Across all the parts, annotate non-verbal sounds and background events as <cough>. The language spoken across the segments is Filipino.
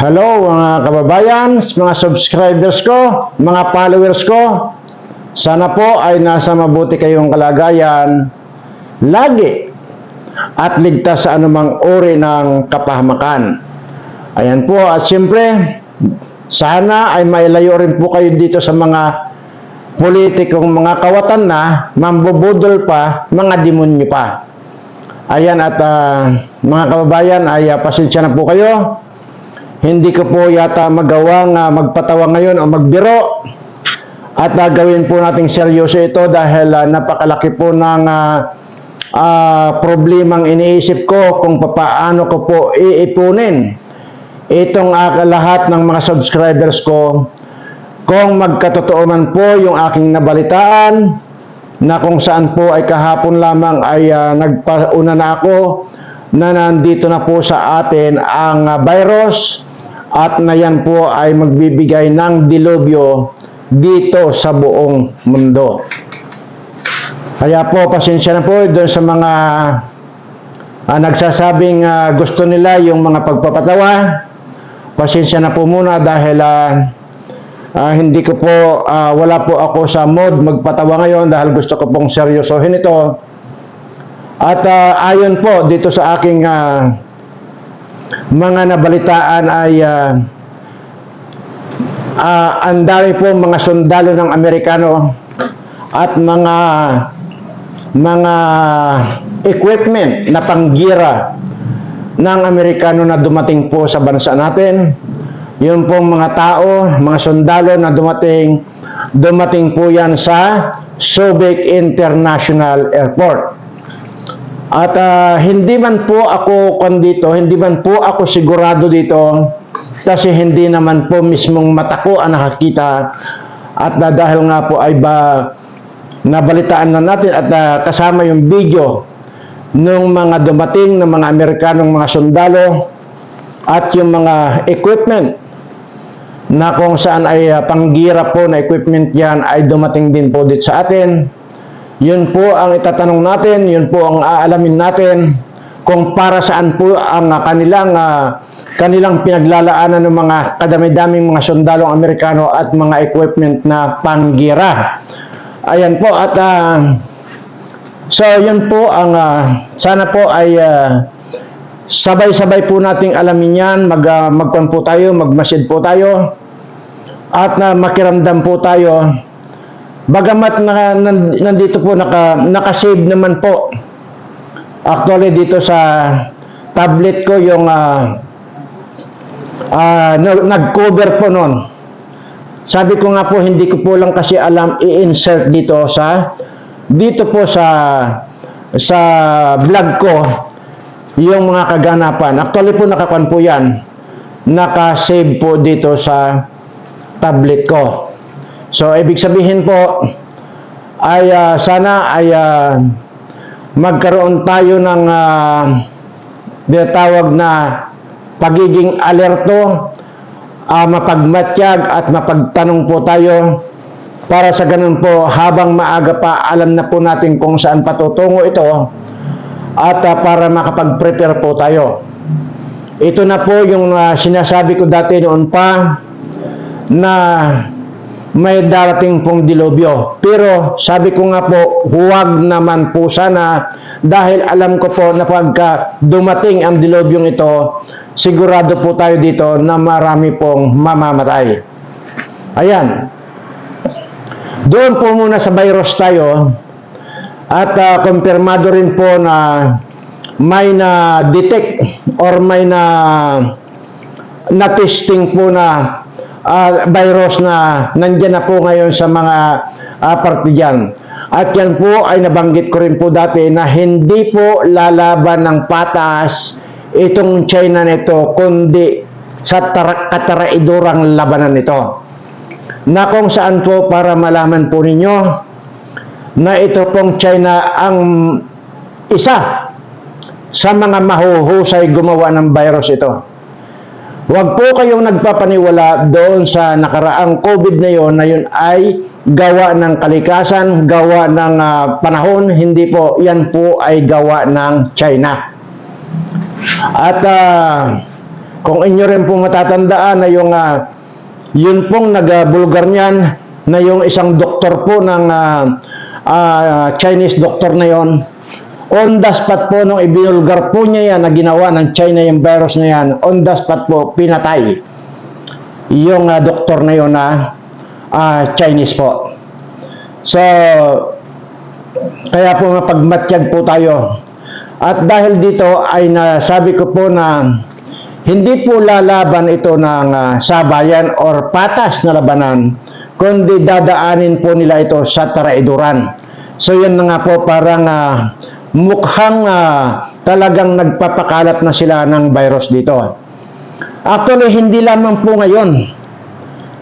Hello mga kababayan, mga subscribers ko, mga followers ko. Sana po ay nasa mabuti kayong kalagayan lagi at ligtas sa anumang uri ng kapahamakan. Ayan po at siyempre sana ay mailayo rin po kayo dito sa mga politikong mga kawatan na, mambubudol pa, mga demonyo pa. Ayan at ah, mga kababayan ay ah, pasensya na po kayo. Hindi ko po yata magawang ah, magpatawa ngayon o magbiro. At ah, gawin po nating seryoso ito dahil ah, napakalaki po ng ah, ah, problemang iniisip ko kung papaano ko po iipunin itong ah, lahat ng mga subscribers ko kung magkatotoo man po yung aking nabalitaan na kung saan po ay kahapon lamang ay ah, nagpauna na ako na nandito na po sa atin ang ah, virus at na yan po ay magbibigay ng dilubyo dito sa buong mundo. Kaya po pasensya na po doon sa mga ah, nagsasabing ah, gusto nila yung mga pagpapatawa. Pasensya na po muna dahil ah, Ah, hindi ko po, ah, wala po ako sa mood magpatawa ngayon dahil gusto ko pong seryosohin ito. At ah, ayon po dito sa aking ah, mga nabalitaan ay ah, ah, ang dami po mga sundalo ng Amerikano at mga mga equipment na panggira ng Amerikano na dumating po sa bansa natin yun pong mga tao, mga sundalo na dumating, dumating po yan sa Subic International Airport. At ah, hindi man po ako kon dito, hindi man po ako sigurado dito kasi hindi naman po mismong mata ko ang nakakita at na dahil nga po ay ba nabalitaan na natin at ah, kasama yung video nung mga dumating ng mga Amerikanong mga sundalo at yung mga equipment na kung saan ay uh, panggira po na equipment yan ay dumating din po dito sa atin. Yun po ang itatanong natin, yun po ang aalamin natin kung para saan po ang uh, kanilang uh, kanilang pinaglalaanan ng mga kadami-daming mga sundalong Amerikano at mga equipment na panggira. Ayan po at uh, so yun po ang uh, sana po ay uh, sabay-sabay po nating alamin yan, mag, uh, magkwan po tayo, magmasid po tayo, at na makiramdam po tayo. Bagamat na, nan- nandito po, naka, nakasave naman po. Actually, dito sa tablet ko, yung uh, uh, nag-cover po noon. Sabi ko nga po, hindi ko po lang kasi alam i-insert dito sa, dito po sa, sa vlog ko, yung mga kaganapan. Actually po nakakuan po yan. Naka-save po dito sa tablet ko. So ibig sabihin po ay ah, sana ay ah, magkaroon tayo ng uh, na pagiging alerto, ah, mapagmatyag at mapagtanong po tayo para sa ganun po habang maaga pa alam na po natin kung saan patutungo ito at ah, para makapag-prepare po tayo. Ito na po yung ah, sinasabi ko dati noon pa na may darating pong dilubyo. Pero sabi ko nga po, huwag naman po sana dahil alam ko po na pagka dumating ang dilubyong ito, sigurado po tayo dito na marami pong mamamatay. Ayan. Doon po muna sa virus tayo at uh, kumpirmado rin po na may na detect or may na na testing po na uh, virus na nandyan na po ngayon sa mga uh, parte dyan. At yan po ay nabanggit ko rin po dati na hindi po lalaban ng patas itong China nito kundi sa tar- kataraidurang labanan nito. Na kung saan po para malaman po ninyo na ito pong China ang isa sa mga mahuhusay gumawa ng virus ito. Huwag po kayong nagpapaniwala doon sa nakaraang COVID na yon na yun ay gawa ng kalikasan, gawa ng uh, panahon, hindi po, yan po ay gawa ng China. At uh, Kung inyo rin po matatandaan na yung ah, yun pong nagabulgar niyan na yung isang doktor po ng ah, ah, Chinese doktor na yon on the spot po nung ibinulgar po niya yan na ginawa ng China yung virus na yan on the spot po pinatay yung ah, doktor na yon na ah, Chinese po so kaya po mapagmatsyag po tayo at dahil dito ay nasabi ko po na hindi po lalaban ito ng ah, sabayan or patas na labanan, kundi dadaanin po nila ito sa taraiduran. So yan na nga po parang ah, mukhang ah, talagang nagpapakalat na sila ng virus dito. Actually, hindi lamang po ngayon.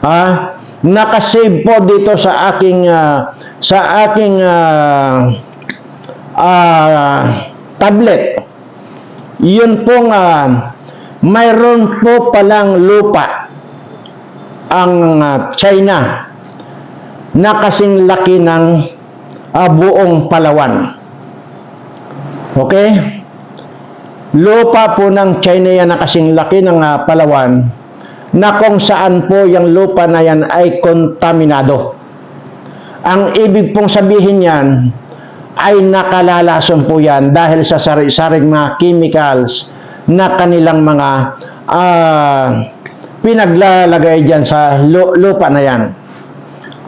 Ah, nakasave po dito sa aking ah, sa aking ah, ah, tablet. Yun pong ah, mayroon po palang lupa ang ah, China na kasing laki ng ah, buong Palawan. Okay? Lupa po ng China yan na kasing laki ng ah, Palawan na kung saan po yung lupa na yan ay kontaminado. Ang ibig pong sabihin yan ay nakalalason po yan dahil sa sari-saring mga chemicals na kanilang mga ah, pinaglalagay dyan sa lu- lupa na yan.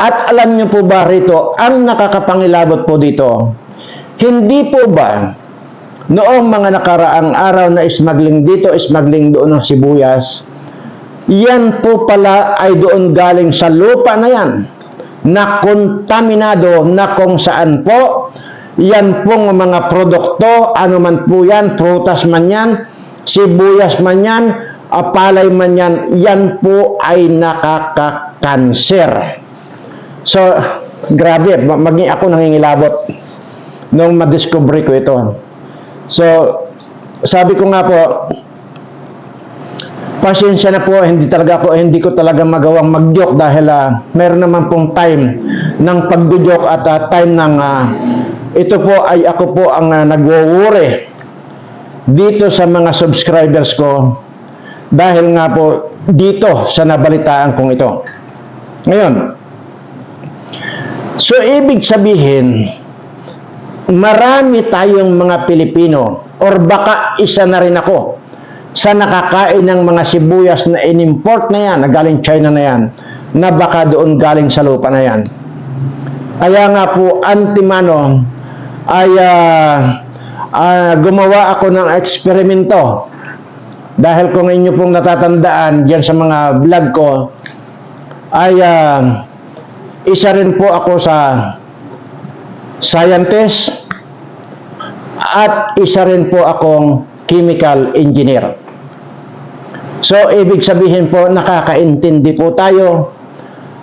At alam niyo po ba rito, ang nakakapangilabot po dito, hindi po ba noong mga nakaraang araw na smuggling dito, smuggling doon ng sibuyas, yan po pala ay doon galing sa lupa na yan na kontaminado na kung saan po yan pong mga produkto, ano man po yan, prutas man yan, sibuyas man yan, ah, palay man yan, yan po ay nakakakanser. So, grabe, ma- maging ako nangingilabot nung madiscover ko ito. So, sabi ko nga po, pasensya na po, hindi talaga ako, hindi ko talaga magawang mag-joke dahil ah, meron naman pong time ng pag-joke at ah, time ng ah, ito po ay ako po ang uh, nagwo-worry dito sa mga subscribers ko dahil nga po dito sa nabalitaan kong ito. Ngayon, so ibig sabihin, marami tayong mga Pilipino or baka isa na rin ako sa nakakain ng mga sibuyas na in-import na yan, na galing China na yan, na baka doon galing sa lupa na yan. Kaya nga po, antimano, ay ah, ah, gumawa ako ng eksperimento. Dahil kung inyo pong natatandaan diyan sa mga vlog ko, ay ah, isa rin po ako sa scientist at isa rin po akong chemical engineer. So, ibig sabihin po, nakakaintindi po tayo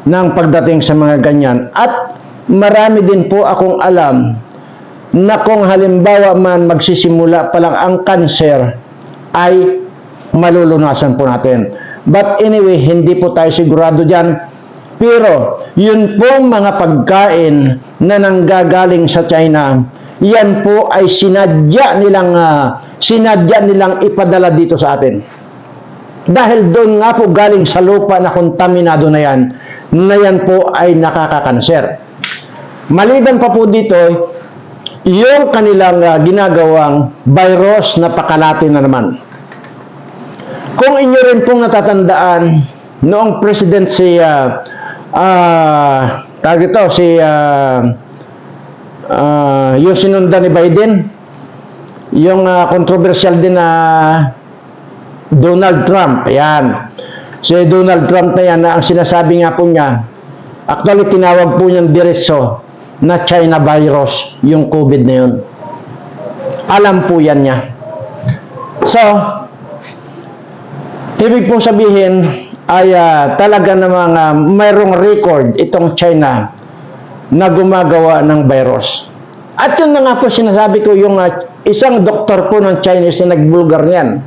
ng pagdating sa mga ganyan. At marami din po akong alam na kung halimbawa man magsisimula pa lang ang cancer, ay malulunasan po natin. But anyway, hindi po tayo sigurado dyan. Pero, yun pong mga pagkain na nanggagaling sa China, yan po ay sinadya nilang, ah, sinadya nilang ipadala dito sa atin. Dahil doon nga po galing sa lupa na kontaminado na yan, na yan po ay nakakakanser. Maliban pa po dito, yung kanilang ah, ginagawang virus na pakalati na naman. Kung inyo rin pong natatandaan, noong president si ah ah, tawag ito, si ah ah, yung sinundan ni Biden, yung ah, controversial din na Donald Trump, ayan. Si Donald Trump na yan, na ang sinasabi nga po niya, actually tinawag po niyang diretso na China virus, yung COVID na yun. Alam po yan niya. So, ibig pong sabihin ay ah, talaga namang ah, mayroong record itong China na gumagawa ng virus. At yun na nga po sinasabi ko yung ah, isang doktor po ng Chinese na nagbulgar niyan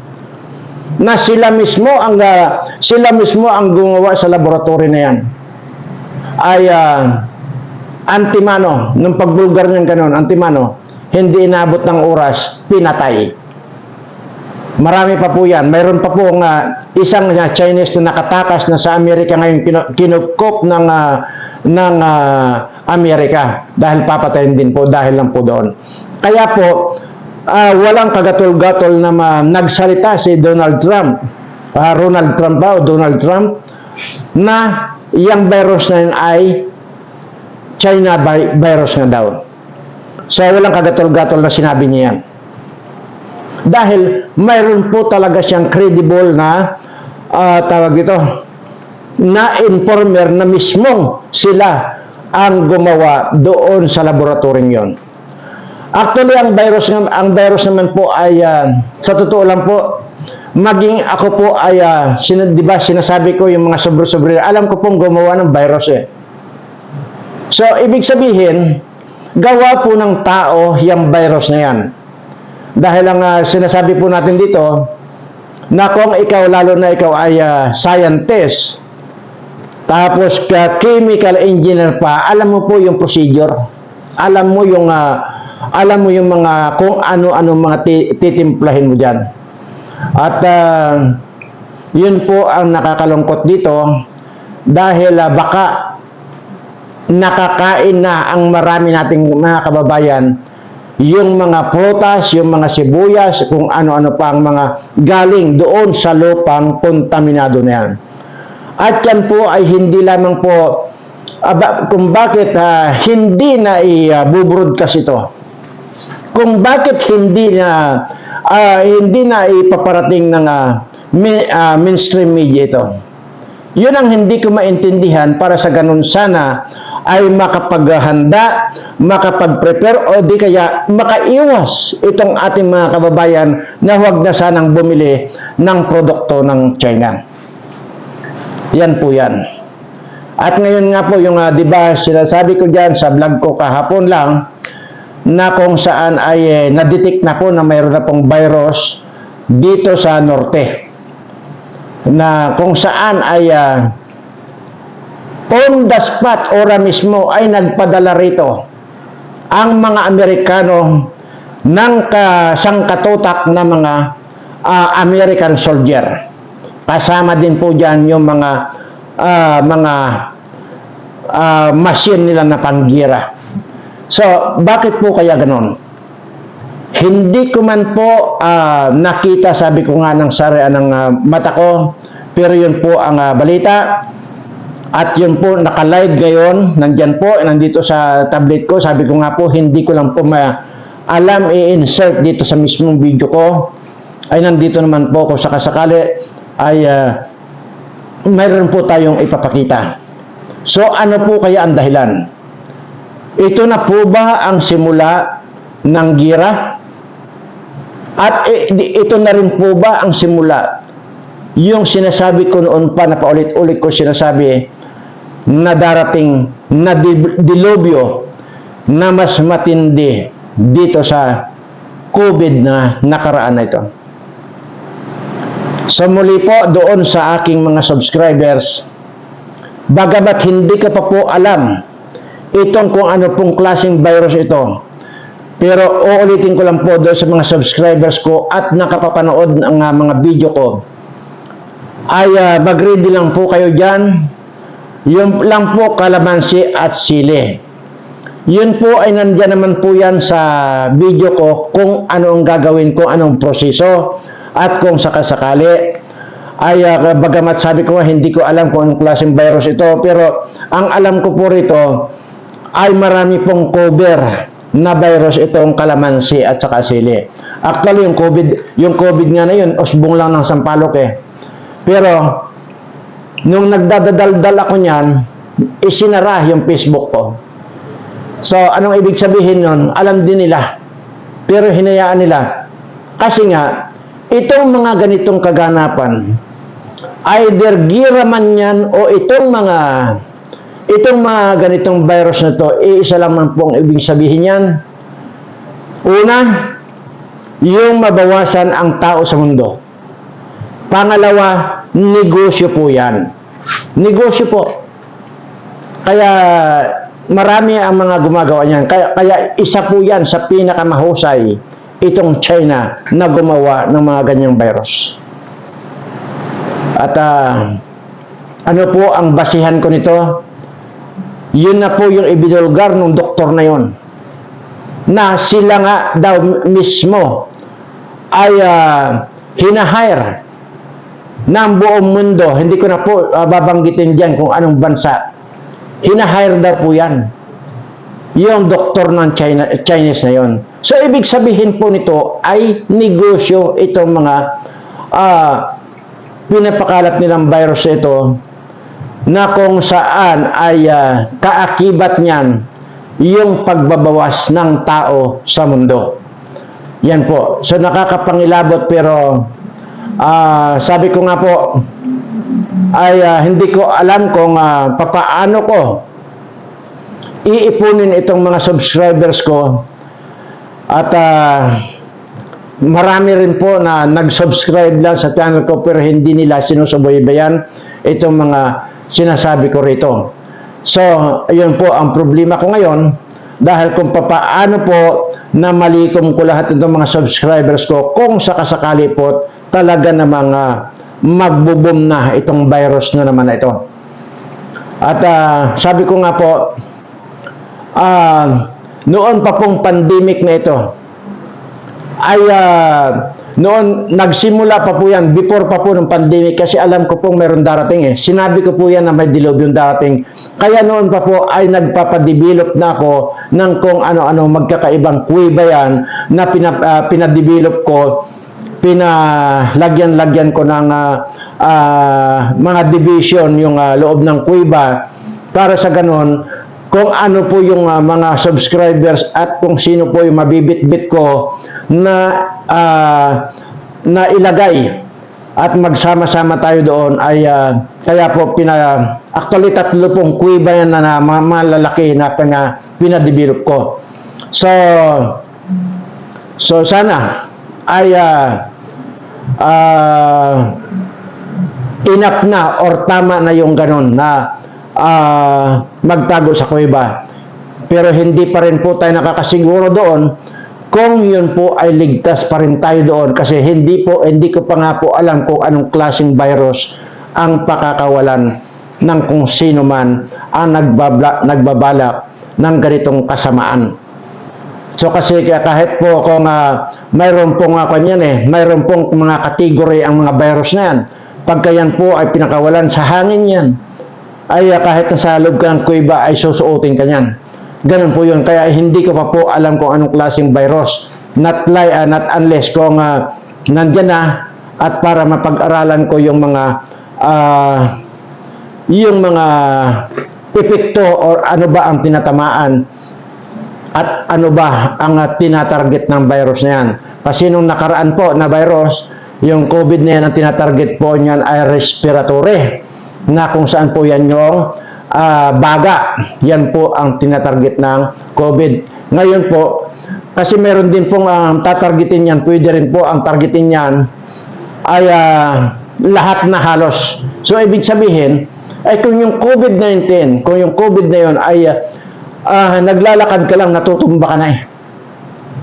na sila mismo ang ah, sila mismo ang gumawa sa laboratory na yan. Ay ah, antimano. Nung pagbulgar niyan kanon antimano hindi inabot ng oras pinatay Marami pa po yan. Mayroon pa po nga isang uh, Chinese na nakatakas na sa Amerika ngayon kinu- kinukop ng, ah, ng ah, Amerika dahil papatayin din po dahil lang po doon. Kaya po, ah, walang kagatol-gatol na ma- nagsalita si Donald Trump, ah, Ronald Trump ba o Donald Trump, na yung virus na yun ay China vi- virus nga daw. So, walang kagatol-gatol na sinabi niya yan. Dahil mayroon po talaga siyang credible na ah, tawag ito, na informer na mismong sila ang gumawa doon sa laboratoryong yon. Actually, ang virus, nga- ang virus naman po ay, ah, sa totoo lang po, maging ako po ay, ah, sin- di ba, sinasabi ko yung mga sobre-sobre, alam ko pong gumawa ng virus eh. So, ibig sabihin, gawa po ng tao yung virus na yan. Dahil ang ah, sinasabi po natin dito, na kung ikaw, lalo na ikaw ay ah, scientist, tapos ka chemical engineer pa, alam mo po yung procedure. Alam mo yung ah, alam mo yung mga kung ano-ano mga ti- titimplahin mo diyan. At ah, yun po ang nakakalungkot dito dahil ah, baka nakakain na ang marami nating mga kababayan yung mga prutas, yung mga sibuyas, kung ano-ano pa ang mga galing doon sa lupang kontaminado na yan. At yan po ay hindi lamang po aba, kung bakit ah, hindi na i-broadcast ito. Kung bakit hindi na ah, hindi na ipaparating ng ah, mainstream media ito. Yun ang hindi ko maintindihan para sa ganun sana ay makapaghanda, makapag-prepare o di kaya makaiwas itong ating mga kababayan na huwag na sanang bumili ng produkto ng China. Yan po yan. At ngayon nga po yung uh, 'di ba sinasabi ko diyan sa vlog ko kahapon lang na kung saan ay eh, na-detect na po na mayroon na pong virus dito sa norte na kung saan ay ah, on the spot ora mismo ay nagpadala rito ang mga Amerikano ng kasangkatutak na mga ah, American soldier. Kasama din po diyan yung mga ah, mga ah, machine nila na panggira. So, bakit po kaya ganon? Hindi ko man po ah, nakita, sabi ko nga ng sari ng ah, mata ko, pero yun po ang ah, balita. At yun po, naka-live ngayon, nandyan po, nandito sa tablet ko, sabi ko nga po, hindi ko lang po ma alam i-insert dito sa mismong video ko. Ay nandito naman po kung sakasakali, ay ah, mayroon po tayong ipapakita. So ano po kaya ang dahilan? Ito na po ba ang simula ng gira? At di- ito na rin po ba ang simula? Yung sinasabi ko noon pa na paulit-ulit ko sinasabi na darating na di- dilubyo na mas matindi dito sa COVID na nakaraan na ito. So muli po doon sa aking mga subscribers, bagamat hindi ka pa po alam itong kung ano pong klaseng virus ito, pero uulitin ko lang po doon sa mga subscribers ko at nakapapanood ng mga video ko, ay uh, mag-ready lang po kayo dyan. Yung lang po kalamansi at sili. Yun po ay nandyan naman po yan sa video ko kung ano ang gagawin ko, anong proseso at kung sakasakali ay uh, bagamat sabi ko hindi ko alam kung anong klaseng virus ito pero ang alam ko po rito ay marami pong cover na virus itong kalamansi at saka sili. Actually, yung COVID, yung COVID nga na yun, usbong lang ng sampalok eh. Pero, nung nagdadadaldal ako niyan, isinara yung Facebook ko. So, anong ibig sabihin nun? Alam din nila. Pero hinayaan nila. Kasi nga, itong mga ganitong kaganapan, either gira man yan o itong mga itong mga ganitong virus na to, eh, isa lang man pong ibig sabihin yan. Una, yung mabawasan ang tao sa mundo. Pangalawa, negosyo po yan. Negosyo po. Kaya marami ang mga gumagawa niyan. Kaya, kaya isa po yan sa pinakamahusay itong China na gumawa ng mga ganyang virus. At ah, ano po ang basihan ko nito? Yun na po yung ibinulgar ng doktor na yon na sila nga daw mismo ay uh, hinahire ng buong mundo. Hindi ko na po ah, babanggitin dyan kung anong bansa. Hinahire daw po yan. Yung doktor ng China, Chinese na yon. So, ibig sabihin po nito ay negosyo itong mga ah, pinapakalat nilang virus ito na kung saan ay ah, kaakibat niyan yung pagbabawas ng tao sa mundo. Yan po. So nakakapangilabot pero ah, sabi ko nga po ay ah, hindi ko alam kung ah, papaano ko iipunin itong mga subscribers ko at ah, marami rin po na nag-subscribe lang sa channel ko pero hindi nila sinusubaybayan itong mga sinasabi ko rito. So, ayun po ang problema ko ngayon dahil kung papaano po na malikom ko lahat itong mga subscribers ko kung sakasakali po talaga na mga magbubom na itong virus na naman na ito. At ah, sabi ko nga po, ah, noon pa pong pandemic na ito, ay ah, noon nagsimula pa po yan before pa po ng pandemic kasi alam ko pong meron darating eh. Sinabi ko po yan na may dilubyo darating. Kaya noon pa po ay nagpapadevelop na ako ng kung ano-ano magkakaibang kuweba yan na pina, ah, pinadevelop ko pinalagyan-lagyan ko ng ah, ah, mga division yung ah, loob ng kuweba para sa ganon kung ano po yung ah, mga subscribers at kung sino po yung mabibit-bit ko na ah, na ilagay at magsama-sama tayo doon ay ah, kaya po pina actually tatlo pong kuweba yan na, na mga malalaki na pina, pinadevelop ko. So so sana ay ah, ah, enough na or tama na yung ganun na ah, magtago sa kuweba. Pero hindi pa rin po tayo nakakasiguro doon kung yun po ay ligtas pa rin tayo doon kasi hindi po hindi ko pa nga po alam kung anong klaseng virus ang pakakawalan ng kung sino man ang nagbabla, nagbabalak ng ganitong kasamaan. So kasi kahit po kung uh, mayroon pong uh, kanyan eh, mayroon pong mga kategory ang mga virus na yan. Pagka yan po ay pinakawalan sa hangin yan, ay uh, kahit nasa loob ka ng kuweba ay susuotin ka niyan. Ganun po yun. Kaya hindi ko pa po alam kung anong klaseng virus. Not, li, uh, not unless kung uh, nandyan na at para mapag-aralan ko yung mga uh, yung mga epekto or ano ba ang tinatamaan at ano ba ang uh, tinatarget ng virus na yan. Kasi nung nakaraan po na virus, yung COVID na yan, ang tinatarget po niyan ay respiratory na kung saan po yan yung ah, baga. Yan po ang tinatarget ng COVID. Ngayon po, kasi meron din pong ang tatargetin yan, pwede rin po ang targetin yan ay ah, lahat na halos. So, ibig sabihin, ay kung yung COVID-19, kung yung COVID na yun ay ah, ah, naglalakad ka lang, natutumba ka na eh.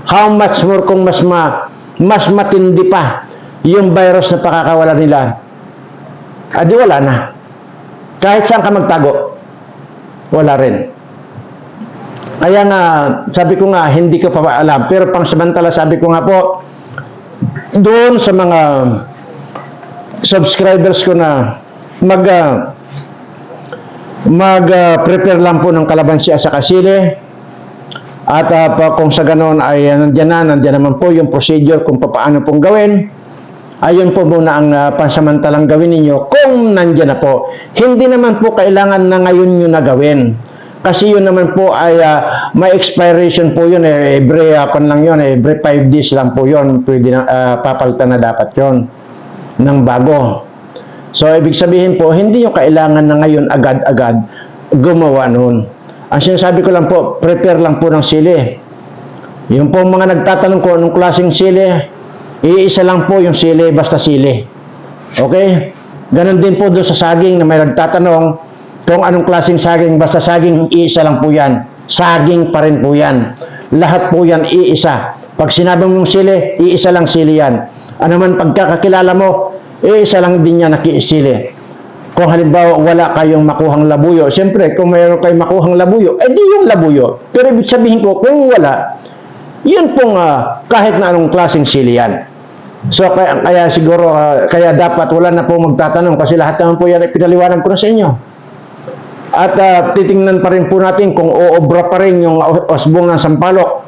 How much more kung mas ma, mas matindi pa yung virus na pakakawala nila, adi wala na. Kahit saan ka magtago, wala rin. Kaya nga, sabi ko nga, hindi ko pa alam. Pero pang samantala, sabi ko nga po, doon sa mga subscribers ko na mag ah, mag-prepare lang po ng kalabansya sa kasili at ah, pa, kung sa ganon ay uh, nandyan na, nandyan naman po yung procedure kung paano pong gawin. Ayun po muna ang uh, pansamantalang gawin ninyo kung nandyan na po. Hindi naman po kailangan na ngayon nyo na gawin. Kasi yun naman po ay uh, may expiration po yun eh, every uh, lang yun eh, every 5 days lang po yun. Pwede na, uh, papalitan na dapat yun ng bago So, ibig sabihin po, hindi yung kailangan na ngayon agad-agad gumawa noon. Ang sinasabi ko lang po, prepare lang po ng sili. Yung po mga nagtatanong ko anong klaseng sili, iisa lang po yung sili, basta sili. Okay? Ganon din po doon sa saging na may nagtatanong kung anong klaseng saging, basta saging, iisa lang po yan. Saging pa rin po yan. Lahat po yan iisa. Pag sinabi mong sili, iisa lang sili yan. Ano man pagkakakilala mo, iisa lang din yan nakisili. Kung halimbawa wala kayong makuhang labuyo, siyempre kung mayroon kayong makuhang labuyo, eh di yung labuyo. Pero ibig sabihin ko, kung wala, yun pong ah, kahit na anong klaseng sili yan. So kaya, kaya siguro, ah, kaya dapat wala na po magtatanong kasi lahat naman po yan ay pinaliwanag ko na sa inyo. At ah, titingnan pa rin po natin kung uobra pa rin yung os- osbong ng Sampalok.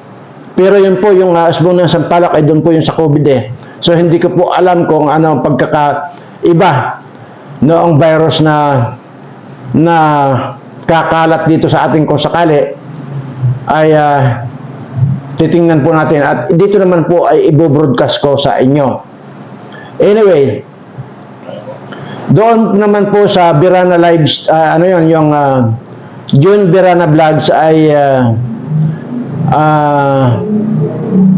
Pero yun po, yung uh, osbong ng Sampalok ay doon po yung sa COVID eh. So hindi ko po alam kung ano ang pagkakaiba noong virus na na kakalat dito sa ating kung sakali ay ah, titingnan po natin at dito naman po ay i-broadcast ko sa inyo. Anyway, doon naman po sa Birana Lives, ah, ano yun, yung ah, June Birana Vlogs ay ah, ah,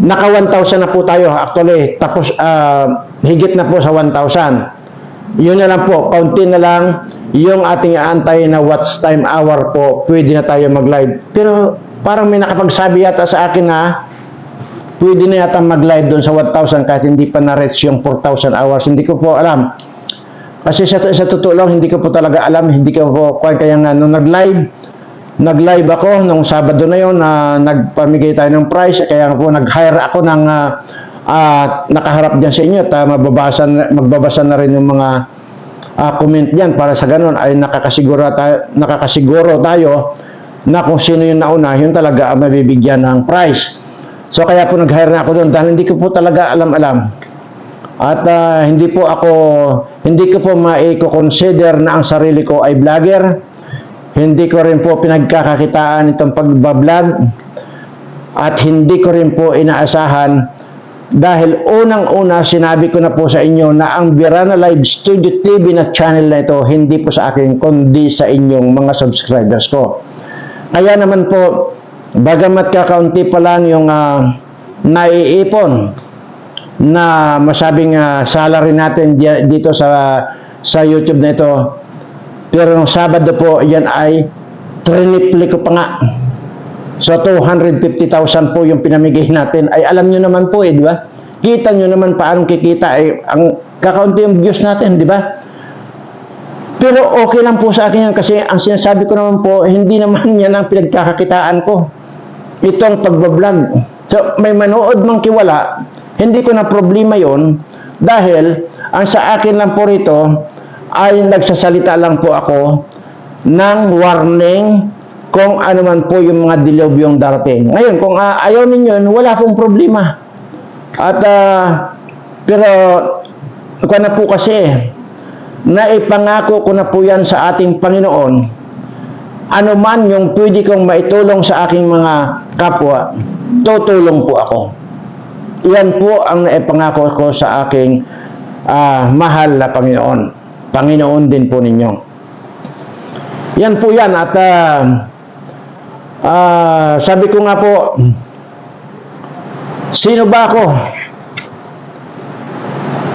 naka 1,000 na po tayo actually. Tapos ah, higit na po sa 1,000. Yun na lang po, kaunti na lang yung ating antay na watch time hour po, pwede na tayo mag-live. Pero parang may nakapagsabi yata sa akin na pwede na yata mag-live doon sa 1,000 kahit hindi pa na-reach yung 4,000 hours. Hindi ko po alam. Kasi sa, sa totoo lang, hindi ko po talaga alam, hindi ko po, kaya, nga nung nag-live, nag-live ako nung Sabado na yon na nagpamigay tayo ng prize, kaya po nag-hire ako ng ah, ah, nakaharap diyan sa inyo at ah, mababasa, magbabasa na rin yung mga ah, comment diyan para sa ganun ay nakakasiguro tayo, nakakasiguro tayo na kung sino yung nauna, yun talaga ang mabibigyan ng prize. So kaya po nag-hire na ako doon dahil hindi ko po talaga alam-alam. At ah, hindi po ako, hindi ko po maiko-consider na ang sarili ko ay vlogger. Hindi ko rin po pinagkakakitaan itong pagbablog. At hindi ko rin po inaasahan dahil unang-una sinabi ko na po sa inyo na ang Birana Live Studio TV na channel na ito hindi po sa akin kundi sa inyong mga subscribers ko. Kaya naman po, bagamat kakaunti pa lang yung ah, naiipon na masabing ah, salary natin di- dito sa sa YouTube na ito. Pero nung Sabado po, yan ay trinipli ko pa nga. So 250,000 po yung pinamigay natin. Ay alam nyo naman po eh, di ba? Kita nyo naman paano kikita ay ang kakaunti yung views natin, di ba? Pero okay lang po sa akin yan kasi ang sinasabi ko naman po, hindi naman <laughs> yan ang pinagkakakitaan ko. Itong pagbablog. So may manood mang kiwala, hindi ko na problema yon dahil ang sa akin lang po rito ay nagsasalita lang po ako ng warning kung ano man po yung mga dilob yung darating. Ngayon, kung ah, ayaw ninyo, wala pong problema. At, ah, pero, kung na po kasi, naipangako ko na po yan sa ating Panginoon, ano man yung pwede kong maitulong sa aking mga kapwa, tutulong po ako. Yan po ang naipangako ko sa aking ah, mahal na Panginoon. Panginoon din po ninyo. Yan po yan at ah, ah, sabi ko nga po, sino ba ako?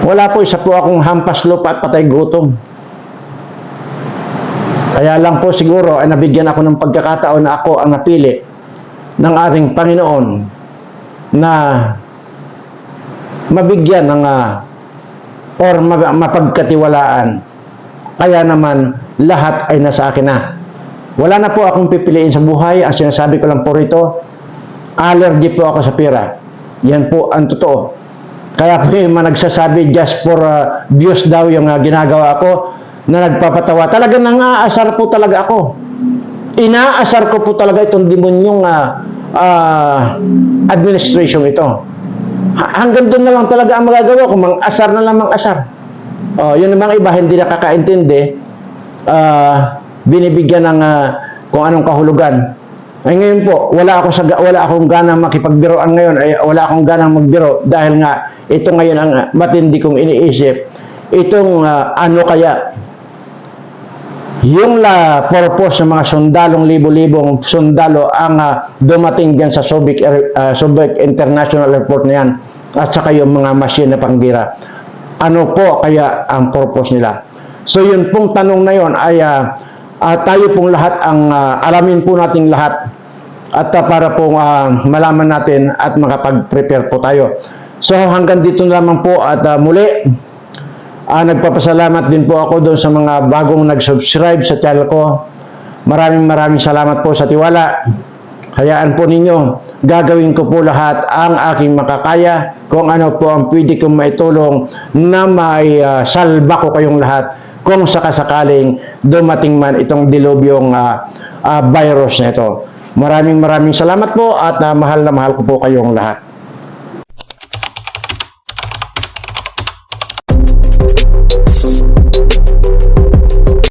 Wala po, isa po akong hampas lupa at patay gutom. Kaya lang po siguro ay nabigyan ako ng pagkakataon na ako ang napili ng ating Panginoon na mabigyan ng ah, or ma- mapagkatiwalaan. Kaya naman lahat ay nasa akin na. Wala na po akong pipiliin sa buhay. Ang sinasabi ko lang po rito, allergy po ako sa pera. Yan po ang totoo. Kaya po yung mga nagsasabi just for uh, views daw yung uh, ginagawa ko na nagpapatawa. Talaga nangaasar po talaga ako. Inaasar ko po talaga itong demonyong uh, uh, administration ito. Ha- hanggang doon na lang talaga ang magagawa ko. Mang-asar na lang mang-asar. Oh, yun namang iba hindi nakakaintindi. Ah, binibigyan ng ah, kung anong kahulugan. Ay ngayon po, wala ako sa wala akong gana makipagbiroan ngayon. Ay wala akong ganang magbiro dahil nga ito ngayon ang matindi kong iniisip. Itong ah, ano kaya yung la purpose ng mga sundalong libo-libong sundalo ang ah, dumating diyan sa Subic, ah, Subic International Airport na yan at saka yung mga machine na pangbira. Ano po kaya ang purpose nila? So yun pong tanong na yon ay ah, ah, tayo pong lahat ang ah, alamin po nating lahat at ah, para po ah, malaman natin at makapag-prepare po tayo. So hanggang dito na lamang po at ah, muli Ah, nagpapasalamat din po ako doon sa mga bagong nag-subscribe sa channel ko. Maraming maraming salamat po sa tiwala. Hayaan po ninyo, gagawin ko po lahat ang aking makakaya kung ano po ang pwede kong maitulong na may ah, salba ko kayong lahat kung sakasakaling dumating man itong dilubyong ah, ah, virus na ito. Maraming maraming salamat po at ah, mahal na mahal ko po kayong lahat.